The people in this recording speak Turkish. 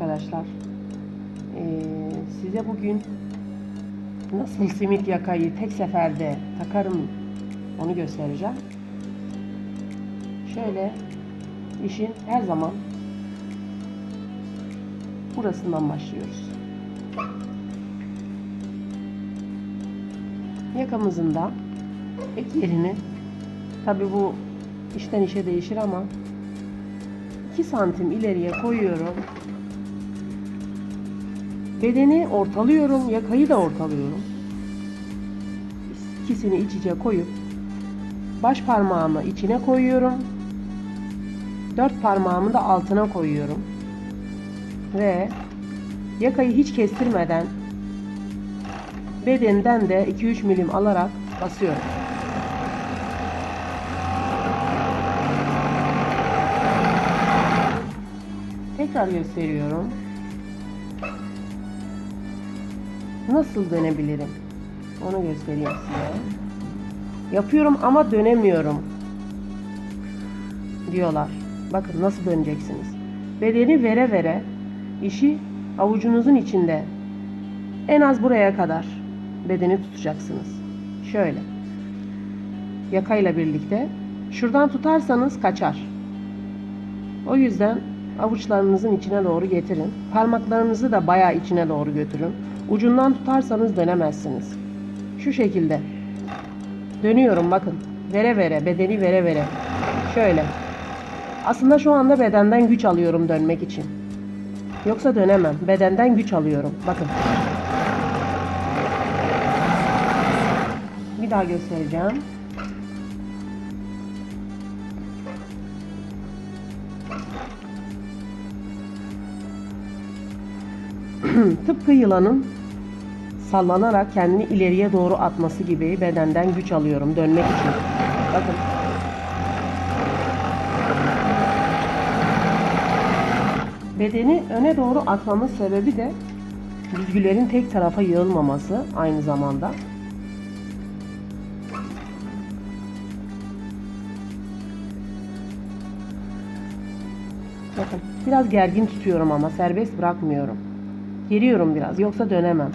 arkadaşlar. Ee, size bugün nasıl simit yakayı tek seferde takarım onu göstereceğim. Şöyle işin her zaman burasından başlıyoruz. Yakamızın da ek yerini tabi bu işten işe değişir ama 2 santim ileriye koyuyorum. Bedeni ortalıyorum, yakayı da ortalıyorum. İkisini iç içe koyup baş parmağımı içine koyuyorum. Dört parmağımı da altına koyuyorum. Ve yakayı hiç kestirmeden bedenden de 2-3 milim alarak basıyorum. Tekrar gösteriyorum. Nasıl dönebilirim? Onu göstereyim size. Yapıyorum ama dönemiyorum. Diyorlar. Bakın nasıl döneceksiniz. Bedeni vere vere işi avucunuzun içinde en az buraya kadar bedeni tutacaksınız. Şöyle. Yakayla birlikte. Şuradan tutarsanız kaçar. O yüzden avuçlarınızın içine doğru getirin. Parmaklarınızı da bayağı içine doğru götürün. Ucundan tutarsanız dönemezsiniz. Şu şekilde. Dönüyorum bakın. Vere vere, bedeni vere vere. Şöyle. Aslında şu anda bedenden güç alıyorum dönmek için. Yoksa dönemem. Bedenden güç alıyorum. Bakın. Bir daha göstereceğim. Tıpkı yılanın sallanarak kendini ileriye doğru atması gibi bedenden güç alıyorum dönmek için. Bakın. Bedeni öne doğru atmamın sebebi de düzgülerin tek tarafa yığılmaması aynı zamanda. Bakın biraz gergin tutuyorum ama serbest bırakmıyorum. Geriyorum biraz yoksa dönemem.